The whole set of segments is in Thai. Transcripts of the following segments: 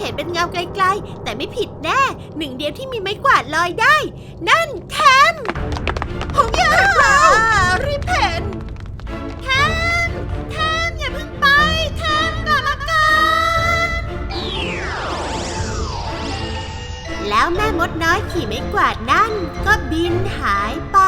เห็นเป็นเงาไกลๆ แต่ไม่ผิดแน่ หนึ่งเดียวที่มีไม้กวาดลอยได้ นั่นแทมผมอยากแล้วรีบเห็นแทมแทมอย่าเพิ่งไปแทมกลับมาก่อนแล้วแม่มดน้อยขี่ไม้กวาดนั่นก็บินหายไป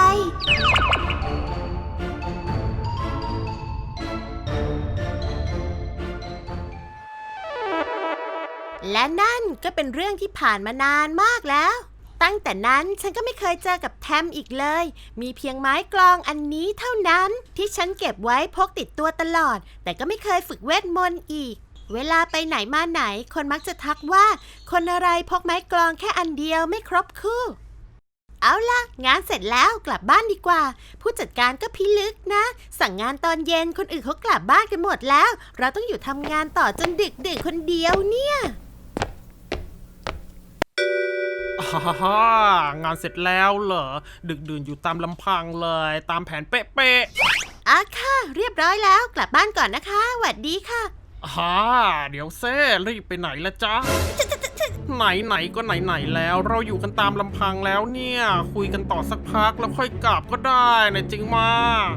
และนั่นก็เป็นเรื่องที่ผ่านมานานมากแล้ว ตั้งแต่นั้นฉันก็ไม่เคยเจอกับแทมอีกเลย มีเพียงไม้กลองอันนี้เท่านั้น ที่ฉันเก็บไว้พกติดตัวตลอด แต่ก็ไม่เคยฝึกเวทมนต์อีก เวลาไปไหนมาไหน คนมักจะทักว่า คนอะไรพกไม้กลองแค่อันเดียวไม่ครบคู่ เอาล่ะ งานเสร็จแล้วกลับบ้านดีกว่า ผู้จัดการก็พิลึกนะ สั่งงานตอนเย็นคนอื่นเขากลับบ้านกันหมดแล้ว เราต้องอยู่ทำงานต่อจนดึกดึกๆคนเดียวเนี่ย ฮ่าฮ่าฮ่างานเสร็จแล้วเหรอ ดึกดื่นอยู่ตามลำพังเลย ตามแผนเป๊ะอะค่ะ เรียบร้อยแล้วกลับบ้านก่อนนะคะหวัดดีค่ะๆฮ่าเดี๋ยวเซ่รีบไปไหนละจ๊ะไหนไหนๆก็ไหนไหนๆแล้ว เราอยู่กันตามลำพังแล้วเนี่ย คุยกันต่อสักพักแล้วค่อยกลับก็ได้นะจริงมาก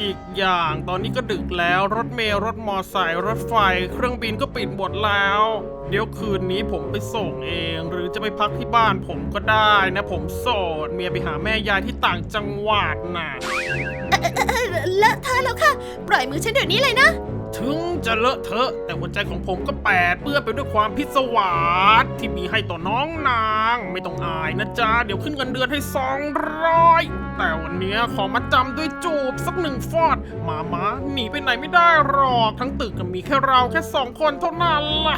อีกอย่างตอนนี้ก็ดึกแล้วรถเมล์รถมอไซค์รถไฟ เครื่องบินก็ปิดหมดแล้ว เดี๋ยวคืนนี้ผมไปส่งเอง หรือจะไปพักที่บ้านผมก็ได้นะ ผมโสด เมียไปหาแม่ยายที่ต่างจังหวัดน่ะ เลอะเธอะแล้วค่ะ ปล่อยมือฉันเดี๋ยวนี้เลยนะ ถึงจะเลอะเทอะ แต่หัวใจของผมก็แปดเปื้อนไปด้วยความพิศวาสที่มีให้ต่อน้องนาง ไม่ต้องอายนะจ๊ะ เดี๋ยวขึ้นเงินเดือนให้สองร้อยแต่วันเนี้ยขอมาจำด้วยจูบสักหนึ่ง ฟอดมามาหนีไปไหนไม่ได้หรอก ทั้งตึกก็มีแค่เราแค่สองคนเท่านั้นล่ะ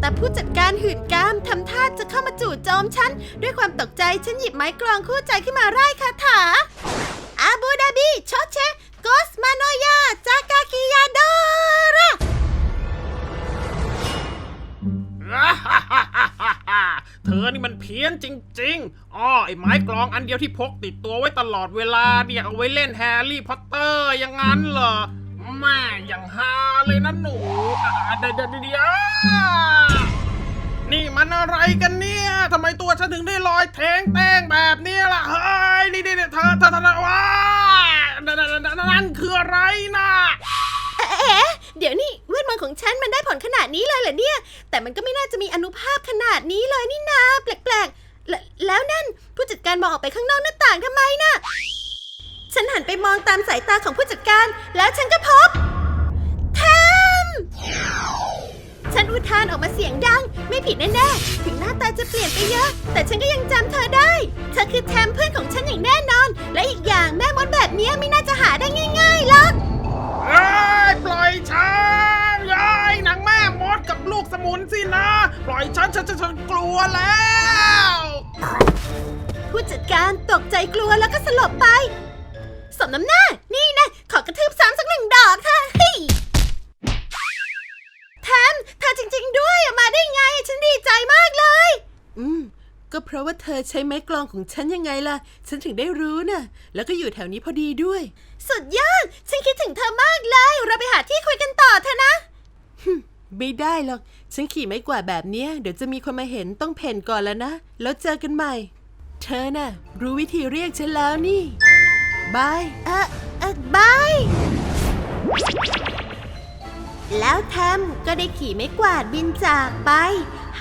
แต่ผู้จัดการหืดกามทำท่าจะเข้ามาจู่โจมฉัน ด้วยความตกใจฉันหยิบไม้กลองคู่ใจขึ้นมาไล่คาถาอาบูดาบีชอเชโกสมาโนยาจากาคิยาโด เธอนี่มันเพี้ยนจริงๆ อ้อไอ้ไม้กลองอันเดียวที่พกติดตัวไว้ตลอดเวลาเนี่ยเอาไว้เล่นแฮร์รี่พอตเตอร์อย่างนั้นเหรอแม่อย่างฮาเลยนะหนูเดี๋ยวเดี๋ยวเดี๋ยวนี่มันอะไรกันเนี่ยทำไมตัวฉันถึงได้ลอยเทงเต้งแบบนี้ล่ะ เฮ้ย นี่นี่เธอเธอเธอว้านั่นคืออะไรนะเอ๊ะเดี๋ยวนี่ มนต์ของฉันมันได้ผลขนาดนี้เลยเหรอเนี่ย แต่มันก็ไม่น่าจะมีอนุภาพขนาดนี้เลยนี่นาแปลกๆแล้วแล้วนั่นผู้จัดการมองออกไปข้างนอกหน้าต่างทำไมน่ะฉันหันไปมองตามสายตาของผู้จัดการ แล้วฉันก็พบแทมฉันอุทานออกมาเสียงดัง ไม่ผิดแน่ๆ ถึงหน้าตาจะเปลี่ยนไปเยอะ แต่ฉันก็ยังจำเธอได้ เธอคือแทมเพื่อนของฉันอย่างแน่นอน และอีกอย่างแม่มดแบบนี้ไม่น่าจะหาได้ง่ายๆหรอก เอ้ยปล่อยฉันยายนางแม่มดกับลูกสมุนสินะ ปล่อย ฉันฉันฉันฉันกลัวแล้วผู้จัดการตกใจกลัวแล้วก็สลบไป สมน้ำหน้า นี่นะ ขอกระทืบซ้ำสักหนึ่งดอกค่ะเฮ้ยแทมเธอจริง ๆ ด้วยอะมาได้ไง ฉันดีใจมากเลย อืม ก็เพราะว่าเธอใช้ไม้กลองของฉันยังไงล่ะ ฉันถึงได้รู้น่ะ แล้วก็อยู่แถวนี้พอดีด้วย สุดยอด ฉันคิดถึงเธอมากเลย เราไปหาที่คุยกันต่อเถอะนะ ไม่ได้หรอก ฉันขี่ไม้กว่าแบบเนี้ยเดี๋ยวจะมีคนมาเห็นต้องเพ่นก่อนแล้วนะ แล้วเจอกันใหม่ เธอน่ะ รู้วิธีเรียกฉันแล้วนี่บายเออเออบายแล้วแทมก็ได้ขี่ไม้กวาดบินจากไป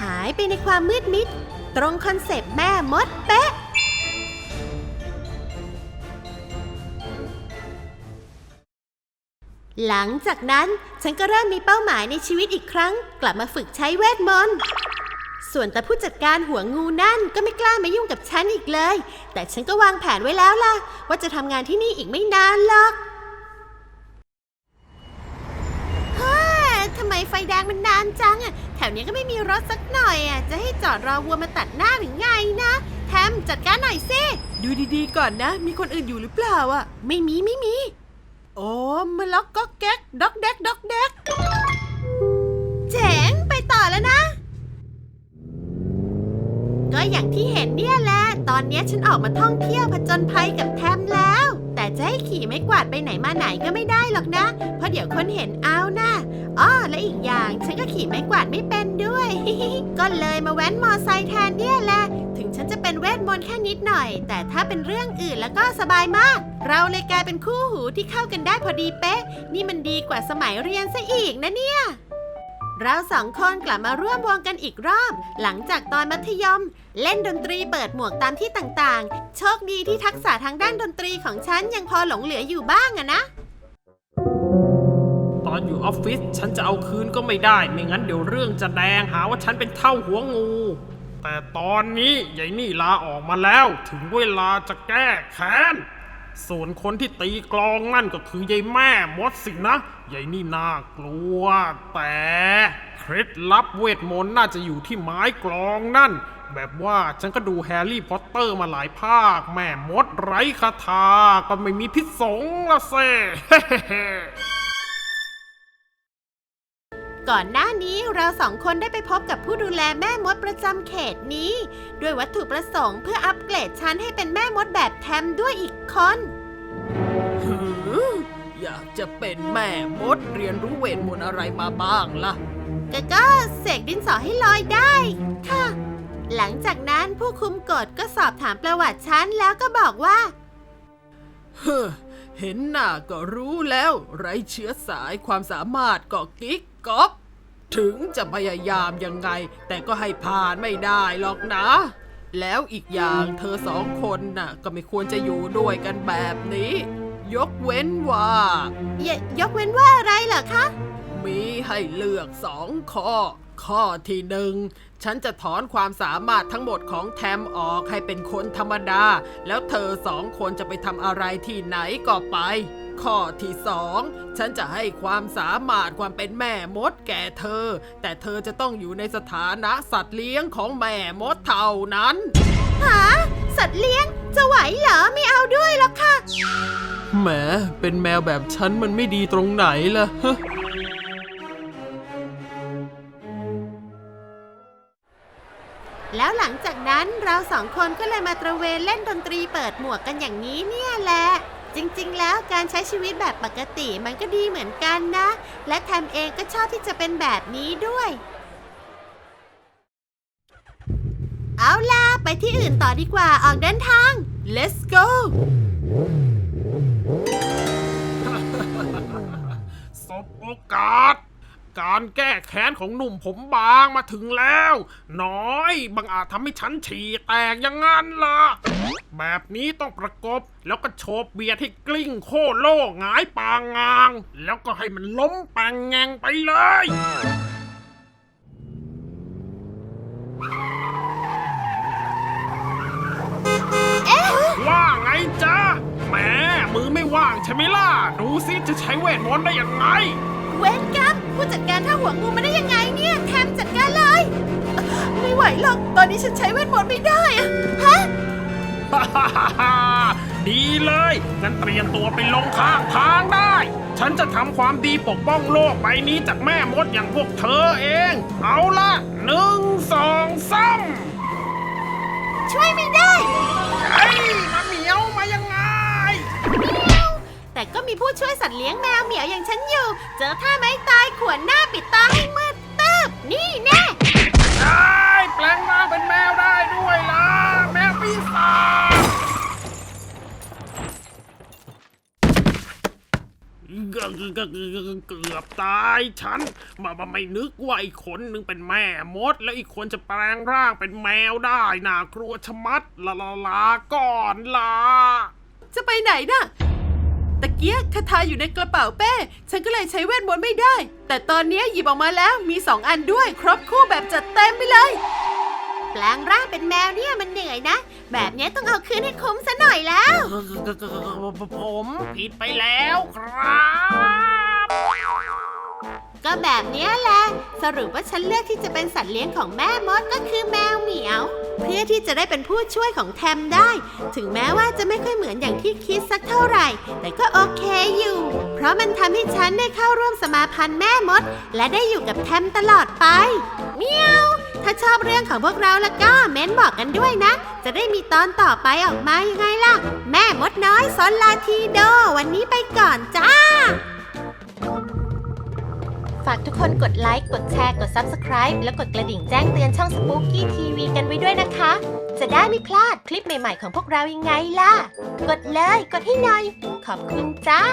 หายไปในความมืดมิด ตรงคอนเซปต์แม่มดเป๊ะ หลังจากนั้นฉันก็เริ่มมีเป้าหมายในชีวิตอีกครั้ง กลับมาฝึกใช้เวทมนต์ส่วนแต่ผู้จัดการหัวงูนั่นก็ไม่กล้ามายุ่งกับฉันอีกเลย แต่ฉันก็วางแผนไว้แล้วล่ะ ว่าจะทำงานที่นี่อีกไม่นานหรอกเฮ้ยทำไมไฟแดงมันนานจังอะแถวนี้ก็ไม่มีรถสักหน่อยอะจะให้จอดรอวัวมาตัดหน้าหรือไงนะแทมจัดการหน่อยสิดูดีๆก่อนนะ มีคนอื่นอยู่หรือเปล่าอะไม่มีไม่มี โอ้มล็อกก็แก๊กด็อกแดกด็อกแดกเจ๋งไปต่อแล้วนะ ก็อย่างที่เห็นเนี่ยแหละ ตอนเนี้ยฉันออกมาท่องเที่ยวผจญภัยกับแทมแล้ว แต่จะให้ขี่ไม่กวาดไปไหนมาไหนก็ไม่ได้หรอกนะ เพราะเดี๋ยวคนเห็นเอานะอ้อและอีกอย่างฉันก็ขี่ไม้กวาดไม่เป็นด้วย ก็เลยมาแว้นมอไซค์แทนเนี่ยแหละ ถึงฉันจะ เป็นเวทมนต์แค่นิดหน่อย แต่ถ้าเป็นเรื่องอื่นแล้วก็สบายมาก เราเลยกลายเป็นคู่หูที่เข้ากันได้พอดีเป๊ะ นี่มันดีกว่าสมัยเรียนซะอีกนะเนี่ย เราสองคนกลับมาร่วมวงกันอีกรอบ หลังจากตอนมัธยม เล่นดนตรีเปิดหมวกตามที่ต่างๆ โชคดีที่ทักษะทางด้านดนตรีของฉันยังพอหลงเหลืออยู่บ้างอะนะตอนอยู่ออฟฟิศฉันจะเอาคืนก็ไม่ได้ ไม่งั้นเดี๋ยวเรื่องจะแดงหาว่าฉันเป็นเท่าหัวงู แต่ตอนนี้ยายนี่ลาออกมาแล้ว ถึงเวลาจะแก้แค้น ส่วนคนที่ตีกลองนั่นก็คือยายแม่มดสินะยายนี่น่ากลัว แต่เคล็ดลับเวทมนต์น่าจะอยู่ที่ไม้กลองนั่น แบบว่าฉันก็ดูแฮร์รี่พอตเตอร์มาหลายภาค แม่มดไร้คาถาก็ไม่มีพิษสงละเซ่ ก่อนหน้านี้เราสองคนได้ไปพบกับผู้ดูแลแม่มดประจำเขตนี้ ด้วยวัตถุประสงค์เพื่ออัปเกรดฉันให้เป็นแม่มดแบบแทมด้วยอีกคนหืออยากจะเป็นแม่มดเรียนรู้เวทมนต์อะไรมาบ้างล่ะก็ก็เสกดินสอให้ลอยได้ ค่ะ หลังจากนั้นผู้คุมกฎก็สอบถามประวัติฉันแล้วก็บอกว่า เฮ้อ เห็นหน้าก็รู้แล้ว ไรเชื้อสายความสามารถก็กิ๊กก๊อกถึงจะพยายามยังไง แต่ก็ให้ผ่านไม่ได้หรอกนะ แล้วอีกอย่างเธอสองคนน่ะ ก็ไม่ควรจะอยู่ด้วยกันแบบนี้ ยกเว้นว่า ยยกเว้นว่าอะไรเหรอคะ มีให้เลือกสองข้อ ข้อที่หนึ่งฉันจะถอนความสามารถทั้งหมดของแทมออกให้เป็นคนธรรมดา แล้วเธอสองคนจะไปทำอะไรที่ไหนก็ไป ข้อที่สองฉันจะให้ความสามารถความเป็นแม่มดแก่เธอ แต่เธอจะต้องอยู่ในสถานะสัตว์เลี้ยงของแม่มดเท่านั้นหาสัตว์เลี้ยงจะไหวเหรอไม่เอาด้วยหรอกค่ะแหมเป็นแมวแบบฉันมันไม่ดีตรงไหนล่ะ แล้วหลังจากนั้นเราสองคนก็เลยมาตระเวนเล่นดนตรีเปิดหมวกกันอย่างนี้เนี่ยแหละ จริงๆ แล้วการใช้ชีวิตแบบปกติมันก็ดีเหมือนกันนะ และแทมเองก็ชอบที่จะเป็นแบบนี้ด้วย เอาล่ะ ไปที่อื่นต่อดีกว่าออกเดินทาง let's go สบโอกาส การแก้แค้นของหนุ่มผมบางมาถึงแล้ว น้อยบังอาจทำให้ฉันฉี่แตกอย่างนั้นล่ะ แบบนี้ต้องประกบแล้วก็โฉบเบียดให้กลิ้งโค่โล่หงายปางงาง แล้วก็ให้มันล้มแปงแงงไปเลยว่าไงจ๊ะแหมมือไม่ว่างใช่ไหมล่ะ ดูซิจะใช้เวทมนต์ได้ยังไง ผู้จัดการท่าหัวงูมาได้ยังไงเนี่ยแทมจัดการเลยเอ่อไม่ไหวหรอก ตอนนี้ฉันใช้เวทมนต์ไม่ได้อะฮะ ดีเลยงั้นเตรียมตัวไปลงข้างทางได้ ฉันจะทำความดีปกป้องโลกใบนี้จากแม่มดอย่างพวกเธอเอง เอาละหนึ่งสองสามช่วยไม่ไมีผู้ช่วยสัตว์เลี้ยงแมวเหมียวอย่างฉันอยู่ เจอท่าไม้ตายขวนหน้าปิดตาให้มืดตึบนี่แน่ได้แปลงร่างเป็นแมวได้ด้วยล่ะ แมวปีศาจเกือบเกือบเกือบตายฉันมามาไม่นึกว่าอีกคนหนึ่งเป็นแม่มด แล้วอีกคนจะแปลงร่างเป็นแมวได้น่ากลัวชะมัดลาลาลาก่อนล่ะจะไปไหนน่ะ ตะเกียกคาถาอยู่ในกระเป๋าเป้ ฉันก็เลยใช้เวทมนต์ไม่ได้ แต่ตอนนี้หยิบออกมาแล้วมีสองอันด้วย ครบคู่แบบจัดเต็มไปเลย แปลงร่างเป็นแมวเนี่ยมันเหนื่อยนะ แบบเนี้ยต้องเอาคืนให้คุ้มซะหน่อยแล้ว ผมผิดไปแล้วครับ ก็แบบนี้แหละ สรุปว่าฉันเลือกที่จะเป็นสัตว์เลี้ยงของแม่มดก็คือแมวเหมียว เพื่อที่จะได้เป็นผู้ช่วยของแทมได้ ถึงแม้ว่าจะไม่ค่อยเหมือนอย่างที่คิดสักเท่าไหร่ แต่ก็โอเคอยู่ เพราะมันทำให้ฉันได้เข้าร่วมสมาพันธ์แม่มด และได้อยู่กับแทมตลอดไปเมียวถ้าชอบเรื่องของพวกเราแล้วก็เม้นบอกกันด้วยนะ จะได้มีตอนต่อไปออกมายังไงล่ะ แม่มดน้อยสอนลาทีโด วันนี้ไปก่อนจ้า ฝากทุกคนกดไลค์ กดแชร์ กด Subscribe และกดกระดิ่งแจ้งเตือนช่อง Spooky TV กันไว้ด้วยนะคะ จะได้ไม่พลาดคลิปใหม่ๆของพวกเรายังไงล่ะ กดเลย กดให้หน่อย ขอบคุณจ้า